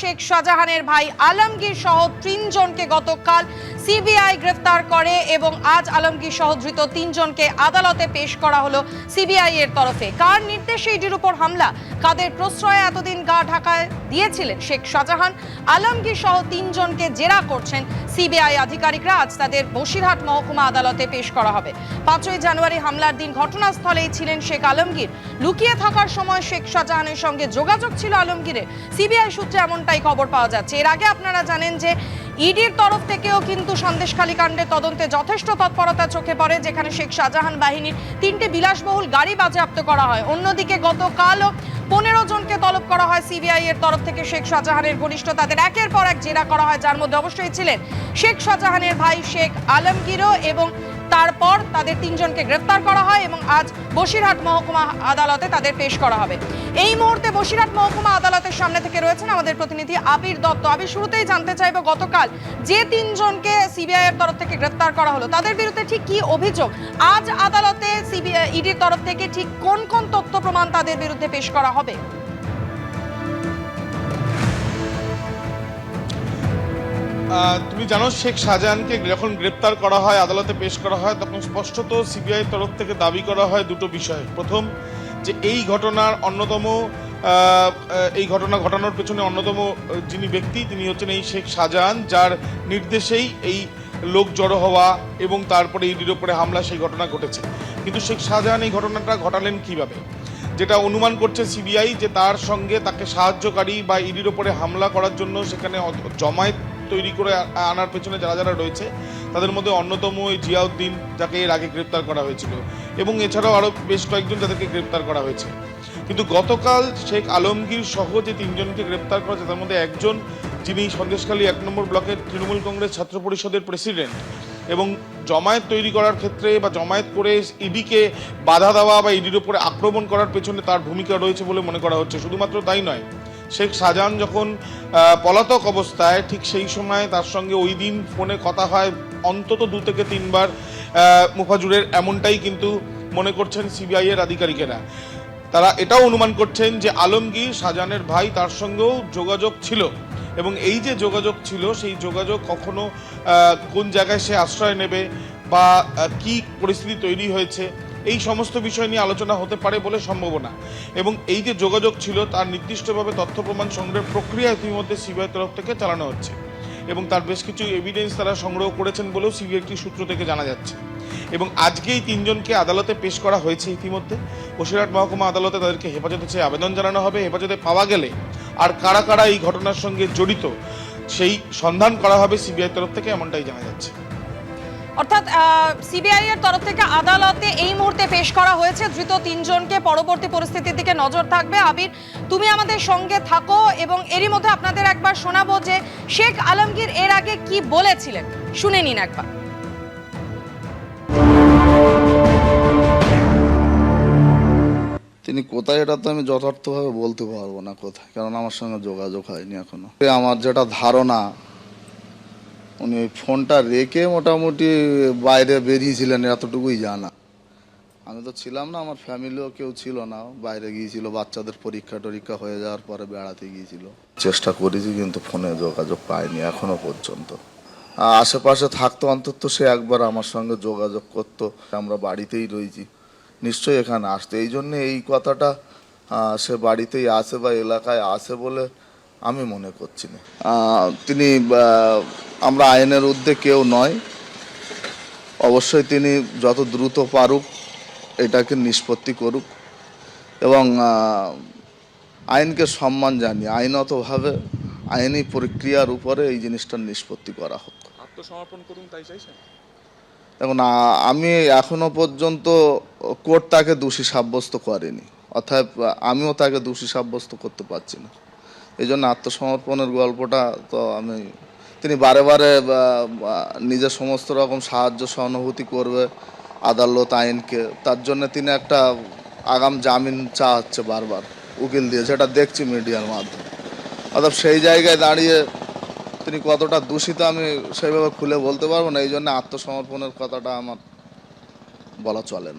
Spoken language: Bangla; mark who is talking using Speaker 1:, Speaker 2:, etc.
Speaker 1: শেখ শাহজাহানের ভাই আলমগীর সহ তিনজনকে গতকাল সিবিআই গ্রেফতার করে এবং আজ আলমগীর সহ ধৃত তিনজনকে আদালতে পেশ করা হলো সিবিআই এর তরফে। কার নির্দেশে ইডির উপর হামলা? কাদের প্রশ্রয়ে এতদিন গা ঢাকায় দিয়েছিলেন শেখ শাহজাহান? আলমগীর সহ তিনজনকে জেরা করছেন সিবিআই আধিকারিকরা। আজ তাদের বসিরহাট মহকুমা আদালতে পেশ করা হবে। পাঁচই জানুয়ারি হামলার দিন ঘটনাস্থলেই ছিলেন শেখ আলমগীর। লুকিয়ে থাকার সময় শেখ শাহজাহানের সঙ্গে যোগাযোগ ছিল আলমগীরের। সিবিআই সূত্রে এমনটাই খবর পাওয়া যাচ্ছে। এর আগে আপনারা জানেন যে ইডির তরফ থেকেও কিন্তু সন্দেশখালী কাণ্ডে তদন্তে যথেষ্ট তৎপরতা চোখে পড়ে, যেখানে শেখ শাহজাহান বাহিনীর তিনটি বিলাসবহুল গাড়ি বাজেয়াপ্ত করা হয়। অন্যদিকে গতকালও পনেরো জনকে তলব করা হয় সিবিআই এর তরফ থেকে শেখ শাহজাহানের ঘনিষ্ঠ তাদের একের পর এক জেরা করা হয়, যার মধ্যে অবশ্যই ছিলেন শেখ শাহজাহানের ভাই শেখ আলমগীরও এবং তারপর তাদের তিনজনকে গ্রেপ্তার করা হয় এবং আজ বসিরহাট মহকুমা আদালতে তাদের পেশ করা হবে। এই মুহূর্তে বসিরহাট মহকুমা আদালতের সামনে থেকে রয়েছেন আমাদের প্রতিনিধি আবির দত্ত। আমি শুরুতেই জানতে চাইব গতকাল যে তিনজনকে সিবিআই এর তরফ থেকে গ্রেপ্তার করা হলো, তাদের বিরুদ্ধে ঠিক কি অভিযোগ? আজ আদালতে সিবিআই, ইডির তরফ থেকে ঠিক কোন কোন তথ্য প্রমাণ তাদের বিরুদ্ধে পেশ করা হবে?
Speaker 2: তুমি জানো শেখ শাহজাহানকে যখন গ্রেপ্তার করা হয়, আদালতে পেশ করা হয়, তখন স্পষ্টত সিবিআই তরফ থেকে দাবি করা হয় দুটো বিষয়। প্রথম, যে এই ঘটনার অন্যতম এই ঘটনা ঘটানোর পেছনে অন্যতম যিনি ব্যক্তি, তিনি হচ্ছেন এই শেখ শাহজাহান, যার নির্দেশেই এই লোক জড়ো হওয়া এবং তারপরে ইডির ওপরে হামলা, সেই ঘটনা ঘটেছে। কিন্তু শেখ শাহজাহান এই ঘটনাটা ঘটালেন কীভাবে? যেটা অনুমান করছে সিবিআই যে তার সঙ্গে তাকে সাহায্যকারী বা ইডির ওপরে হামলা করার জন্য সেখানে জমায়েত তৈরি করে আনার পেছনে যারা যারা রয়েছে, তাদের মধ্যে অন্যতম ওই জিয়াউদ্দিন, যাকে এর আগে গ্রেপ্তার করা হয়েছিল। এবং এছাড়াও আরও বেশ কয়েকজন যাদেরকে গ্রেপ্তার করা হয়েছে। কিন্তু গতকাল শেখ আলমগীর সহ যে তিনজনকে গ্রেপ্তার করা হয়েছে তার মধ্যে একজন, যিনি সন্দেশখালী এক নম্বর ব্লকের তৃণমূল কংগ্রেস ছাত্র পরিষদের প্রেসিডেন্ট এবং জমায়েত তৈরি করার ক্ষেত্রে বা জমায়েত করে ইডিকে বাধা দেওয়া বা ইডির উপরে আক্রমণ করার পেছনে তার ভূমিকা রয়েছে বলে মনে করা হচ্ছে। শুধুমাত্র তাই নয় শেখ শাহজাহান যখন পলাতক অবস্থায়, ঠিক সেই সময় তার সঙ্গে ওই দিন ফোনে কথা হয়, অন্তত দু থেকে তিনবার মুফাজুরের, এমনটাই কিন্তু মনে করছেন সিবিআই এর আধিকারিকেরা। তারা এটাও অনুমান করছেন যে আলমগীর, শাহজাহানের ভাই তার সঙ্গেও যোগাযোগ ছিল এবং এই যে যোগাযোগ ছিল, সেই যোগাযোগ কখনো কোন জায়গায় সে আশ্রয় নেবে বা কি পরিস্থিতি তৈরি হয়েছে এই সমস্ত বিষয় নিয়ে আলোচনা হতে পারে বলে সম্ভাবনা। এবং এই যে যোগাযোগ ছিল, তার নির্দিষ্টভাবে তথ্য প্রমাণ সংগ্রহের প্রক্রিয়া ইতিমধ্যে সিবিআই তরফ থেকে চালানো হচ্ছে। এবং তার বেশ কিছু এভিডেন্স তারা সংগ্রহ করেছেন বলেও সিবিআই একটি সূত্র থেকে জানা যাচ্ছে। এবং আজকে এই তিনজনকে আদালতে পেশ করা হয়েছে ইতিমধ্যে। বসিরহাট মহকুমা আদালতে তাদেরকে হেফাজতে চেয়ে আবেদন জানানো হবে। হেফাজতে পাওয়া গেলে আর কারা কারা এই ঘটনার সঙ্গে জড়িত, সেই সন্ধান করা হবে সিবিআই তরফ থেকে, এমনটাই জানা যাচ্ছে।
Speaker 1: অর্থাৎ সিবিআই এর তরফ থেকে আদালতে এই মুহূর্তে পেশ করা হয়েছে। ধৃত তিনজনকে পরবর্তী পরিস্থিতির দিকে নজর থাকবে। আবির, তুমি আমাদের সঙ্গে থাকো এবং এরই মধ্যে আপনাদের একবার শোনাবো যে শেখ আলমগীর এর আগে কি বলেছিলেন। শুনে নিন একবার।
Speaker 3: তিনি কোথায়, এটা তো আমি যথার্থভাবে বলতে পারব না কোথায়, কারণ আমার সঙ্গে যোগাযোগ হয়নি এখনও। আমার যেটা ধারণা উনি ফোনটা রেখে মোটামুটি বাইরে বেরিয়েছিলেন, এতটুকুই জানা। আমি তো ছিলাম না, আমার ফ্যামিলিও কেউ ছিল না। বাইরে গিয়েছিল, বাচ্চাদের পরীক্ষা টরীক্ষা হয়ে যাওয়ার পরে বেড়াতে গিয়েছিল। চেষ্টা করেছি, কিন্তু ফোনে যোগাযোগ পাইনি, এখনও পর্যন্ত। আশেপাশে থাকতো, অন্তত সে একবার আমার সঙ্গে যোগাযোগ করতো। আমরা বাড়িতেই রয়েছি, নিশ্চয়ই এখানে আসতো। এই জন্য এই কথাটা সে বাড়িতেই আসে বা এলাকায় আসে বলে আমি মনে করছি না। তিনি আমরা আইনের ঊর্ধ্বে কেউ নয়। অবশ্যই তিনি যত দ্রুত পারুক এটাকে নিষ্পত্তি করুক এবং আইনকে সম্মান জানি আইনতভাবে আইনি প্রক্রিয়ার উপরে এই জিনিসটার নিষ্পত্তি করা হোক।
Speaker 2: আত্মসমর্পণ করুন তাই চাইছেন?
Speaker 3: এখন আমি এখনও পর্যন্ত কোর্ট তাকে দোষী সাব্যস্ত করেনি। অর্থাৎ আমিও তাকে দোষী সাব্যস্ত করতে পারছি না। এই জন্য আত্মসমর্পণের গল্পটা তো আমি, তিনি বারে বারে নিজের সমস্ত রকম সাহায্য সহানুভূতি করবে আদালত, আইনকে। তার জন্য তিনি একটা আগাম জামিন চাচ্ছে বারবার, উকিল দিয়ে, যেটা দেখছি মিডিয়ার মাধ্যমে। অর্থাৎ সেই জায়গায় দাঁড়িয়ে তিনি কতটা দূষিত আমি সেইভাবে খুলে বলতে পারব না এই জন্য আত্মসমর্পণের কথাটা আমার বলা চলে না।